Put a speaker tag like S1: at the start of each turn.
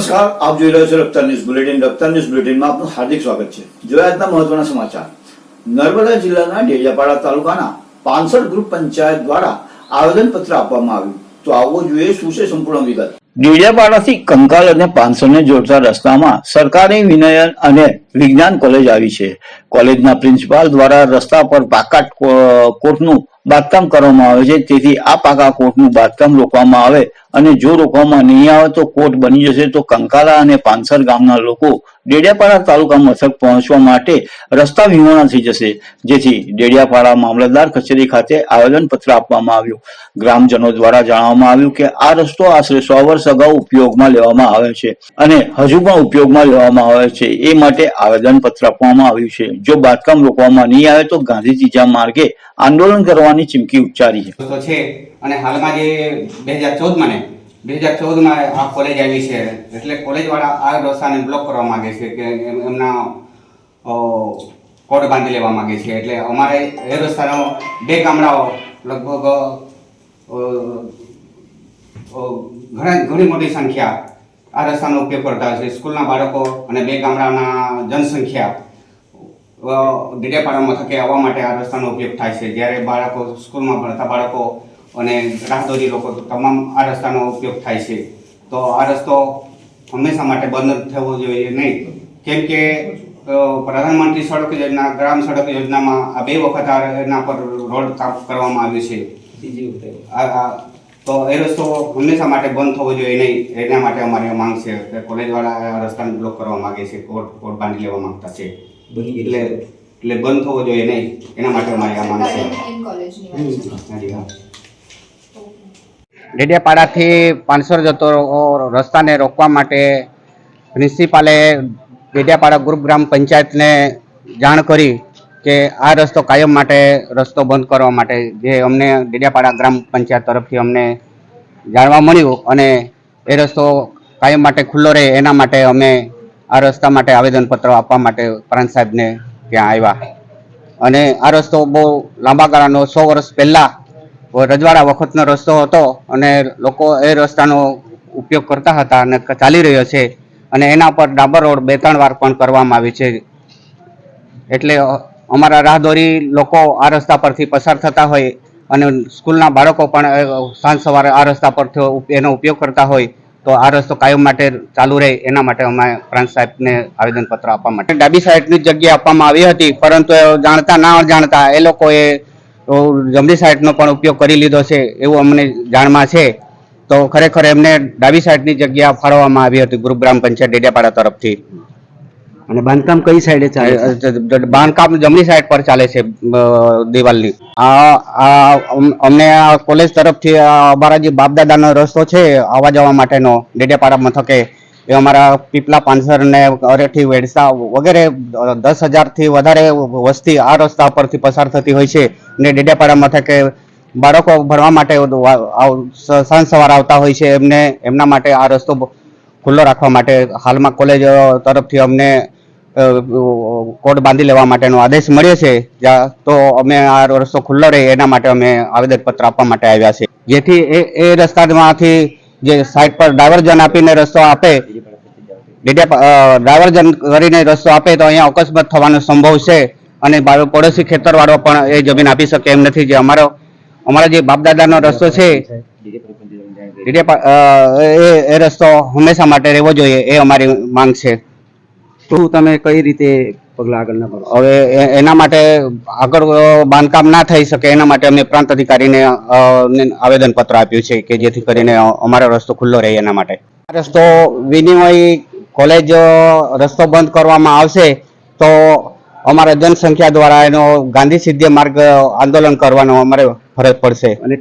S1: નમસ્કાર, આપ જોઈ રહ્યા છો Raftaar news bulletin. Raftaar news બુલેટિનમાં આપનું હાર્દિક સ્વાગત છે. જોયા આજના મહત્વના સમાચાર. નર્મદા જિલ્લાના ડેડિયાપાડા તાલુકાના પાનસડ ગ્રુપ પંચાયત દ્વારા આવેદનપત્ર આપવામાં આવ્યું. તો આવો જોઈએ શું છે સંપૂર્ણ વિગત. ડેડિયાપાડાથી કંકાલ અને પાંચસોને જોડતા રસ્તામાં સરકારી વિનયન અને વિજ્ઞાન કોલેજ આવી છે. કોલેજના પ્રિન્સિપાલ દ્વારા રસ્તા પર પાકા કોર્ટનું બાંધકામ કરવામાં આવે છે. તેથી આ પાકા કોર્ટનું બાંધકામ રોકવામાં આવે અને જો રોકવામાં નહીં આવે તો કોર્ટ બની જશે. તો કંકાલા અને પાનસર ગામના લોકો ડેડિયાપાડા તાલુકા મથક પહોંચવા માટે રસ્તા વિહોણા થઈ જશે. જેથી ડેડિયાપાડા મામલતદાર કચેરી ખાતે આવેદનપત્ર આપવામાં આવ્યું. ગ્રામજનો દ્વારા જણાવવામાં આવ્યું કે આ રસ્તો આશરે સો વર્ષ અગાઉ ઉપયોગમાં લેવામાં આવે છે અને હજુ પણ ઉપયોગમાં લેવામાં આવે છે. એ માટે આવેદનપત્ર આપવામાં આવ્યું છે. જો બાંધકામ રોકવામાં નહીં આવે તો ગાંધી ત્રીજા માર્ગે આંદોલન કરવાની ચીમકી ઉચ્ચારી છે.
S2: અને હાલમાં જે બે હજાર ચૌદમાં ને બે હજાર ચૌદમાં આ કોલેજ આવી છે. એટલે કોલેજવાળા આ ડોસાને બ્લોક કરવા માંગે છે, કે એમના કોડ બાંધી લેવા માંગે છે. એટલે અમારે એ રસ્તાનો બે ગામડાઓ લગભગ ઘણા, ઘણી મોટી સંખ્યા આ રસ્તાનો ઉપયોગ કરતા હોય છે. સ્કૂલના બાળકો અને બે ગામડાના જનસંખ્યા ડેડિયાપાડા મથકે આવવા માટે આ રસ્તાનો ઉપયોગ થાય છે. જ્યારે બાળકો સ્કૂલમાં ભણતા બાળકો અને રાહદોરી લોકો તમામ આ રસ્તાનો ઉપયોગ થાય છે. તો આ રસ્તો હંમેશા માટે બંધ થવો જોઈએ નહીં. કેમ કે પ્રધાનમંત્રી સડક યોજના ગ્રામ સડક યોજનામાં આ બે વખત આ એના પર રોડ કામ કરવામાં આવ્યું છે. તો એ રસ્તો હંમેશા માટે બંધ થવો જોઈએ નહીં. એના માટે અમારી માંગ છે કે કોલેજવાળા આ રસ્તાને બ્લોક કરવા માગે છે કોર્ટ કોર્ટ બાંધી લેવા માંગતા છે. એટલે એટલે બંધ થવો જોઈએ નહીં. એના માટે અમારી આ માંગ છે. ડેડિયાપાડાથી પાંચસો જતો રસ્તાને રોકવા માટે પ્રિન્સિપાલે ડેડિયાપાડા ગ્રુપ ગ્રામ પંચાયતને જાણ કરી કે આ રસ્તો કાયમ માટે રસ્તો બંધ કરવા માટે જે અમને ડેડિયાપાડા ગ્રામ પંચાયત તરફથી અમને જાણવા મળ્યું અને એ રસ્તો કાયમ માટે ખુલ્લો રહે એના માટે અમે આ રસ્તા માટે આવેદનપત્ર આપવા માટે પ્રાંત સાહેબને ત્યાં આવ્યા. અને આ રસ્તો બહુ લાંબા ગાળાનો, સો વર્ષ પહેલાં રજવાડા વખતનો રસ્તો હતો અને લોકો એ રસ્તાનો ઉપયોગ કરતા હતા અને ચાલી રહ્યો છે અને એના પર ડાબર રોડ બે ત્રણ વાર પણ કરવામાં આવી છે. એટલે અમારા રાહદોરી લોકો આ રસ્તા પરથી પસાર થતા હોય અને સ્કૂલના બાળકો પણ સાંજ સવારે આ રસ્તા પર એનો ઉપયોગ કરતા હોય તો આ રસ્તો કાયમ માટે ચાલુ રહે, એના માટે અમે પ્રાંત સાહેબને આવેદનપત્ર આપવા માટે. ડાબી સાઈડની જગ્યા આપવામાં આવી હતી, પરંતુ જાણતા ના જાણતા એ લોકોએ જમણી સાઈડનો પણ ઉપયોગ કરી લીધો છે, એવું અમને જાણમાં છે. તો ખરેખર એમને ડાબી સાઈડની જગ્યા ફાળવવામાં આવી હતી ગ્રુપ ગ્રામ પંચાયત ડેડિયાપાડા તરફથી.
S3: અને બાંધકામ કઈ સાઈડે ચાલે
S2: બાંધકામ જમણી સાઈડ પર ચાલે છે દિવાલની. અમને કોલેજ તરફથી અમારા જે બાપદાદાનો રસ્તો છે, આવવા જવા માટેનો, ડેડિયાપાડા મથકે. એ અમારા પીપલા પાનસર ને અરેઠી વેડસા વગેરે દસ હજારથી વધારે વસ્તી આ રસ્તા પરથી પસાર થતી હોય છે. ને ડેડિયાપાડા મથકે બાળકો ભણવા માટે સાંજ સવાર આવતા હોય છે એમને, એમના માટે આ રસ્તો ખુલ્લો રાખવા માટે હાલમાં કોલેજ તરફથી અમને કોડ બાંધી લેવા માટેનો આદેશ મળ્યો છે. જ્યાં તો અમે આ રસ્તો ખુલ્લો રહે એના માટે અમે આવેદનપત્ર આપવા માટે આવ્યા છે જેથી એ એ રસ્તામાંથી જે સાઈડ પર ડાયવર્જન આપીને રસ્તો આપે ડાયવર્જન કરીને રસ્તો આપે તો અહીંયા અકસ્માત થવાનો સંભવ છે અને પડોશી ખેતરવાળો પણ એ જમીન આપી શકે એમ નથી. જે અમારો, અમારા જે બાપદાદાનો રસ્તો છે એ રસ્તો હંમેશા માટે રહેવો જોઈએ એ અમારી માંગ છે.
S3: શું તમે કઈ રીતે પગલા આગળ ના ભરો?
S2: હવે એના માટે આગળ બાંધકામ ના થઈ શકે એના માટે અમે પ્રાંત અધિકારીને આવેદન પત્ર આપ્યું છે કે જેથી કરીને અમારો રસ્તો ખુલ્લો રહે એના માટે. રસ્તો વિનિમય કોલેજ રસ્તો બંધ કરવામાં આવશે તો અમારા જનસંખ્યા દ્વારા એનો ગાંધી સિદ્ધિ માર્ગ આંદોલન કરવાનો અમારે ફરજ પડશે.
S3: અને